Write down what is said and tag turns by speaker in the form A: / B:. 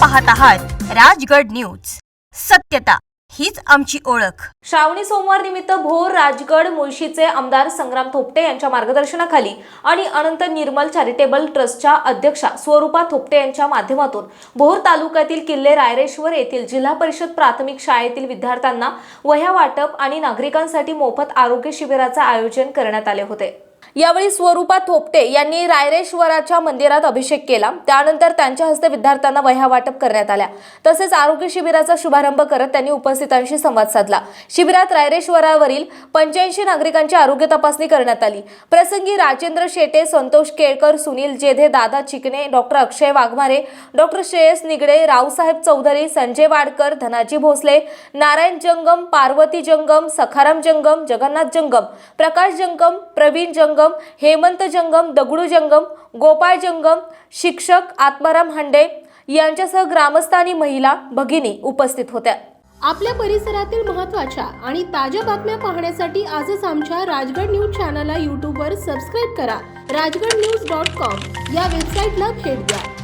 A: पाहत आहात राजगड न्यूज. सत्यता हीच आमची ओळख.
B: श्रावणी सोमवार निमित्त भोर राजगड मुळशीचे आमदार संग्राम थोपटे यांच्या मार्गदर्शनाखाली आणि अनंत निर्मल चॅरिटेबल ट्रस्टच्या अध्यक्षा स्वरूपा थोपटे यांच्या माध्यमातून भोर तालुक्यातील किल्ले रायरेश्वर येथील जिल्हा परिषद प्राथमिक शाळेतील विद्यार्थ्यांना वह्या वाटप आणि नागरिकांसाठी मोफत आरोग्य शिबिराचे आयोजन करण्यात आले होते. यावेळी स्वरूपा थोपटे यांनी रायरेश्वराच्या मंदिरात अभिषेक केला. त्यानंतर त्यांच्या हस्ते विद्यार्थ्यांना वह्या वाटप करण्यात आल्या. तसेच आरोग्य शिबिराचा शुभारंभ करत त्यांनी उपस्थितांशी संवाद साधला. शिबिरात रायरेश्वरावरील पंच्याऐंशी नागरिकांची आरोग्य तपासणी करण्यात आली. प्रसंगी राजेंद्र शेटे संतोष केळकर सुनील जेधे दादा चिकणे डॉक्टर अक्षय वाघमारे डॉक्टर श्रेयस निगडे रावसाहेब चौधरी संजय वाडकर धनाजी भोसले नारायण जंगम पार्वती जंगम सखाराम जंगम जगन्नाथ जंगम प्रकाश जंगम प्रवीण जंगम जंगम हेमंत जंगम दगडू जंगम गोपाळ जंगम शिक्षक आत्माराम हांडे यांच्यासह ग्रामस्थानी महिला भगिनी उपस्थित होत्या.
C: आपल्या परिसरातील महत्त्वाच्या आणि ताज्या बातम्या पाहण्यासाठी आजच आमच्या राजगड न्यूज चॅनलला यूट्यूबवर सबस्क्राईब करा. राजगड न्यूज डॉट कॉम या वेबसाईटला भेट द्या.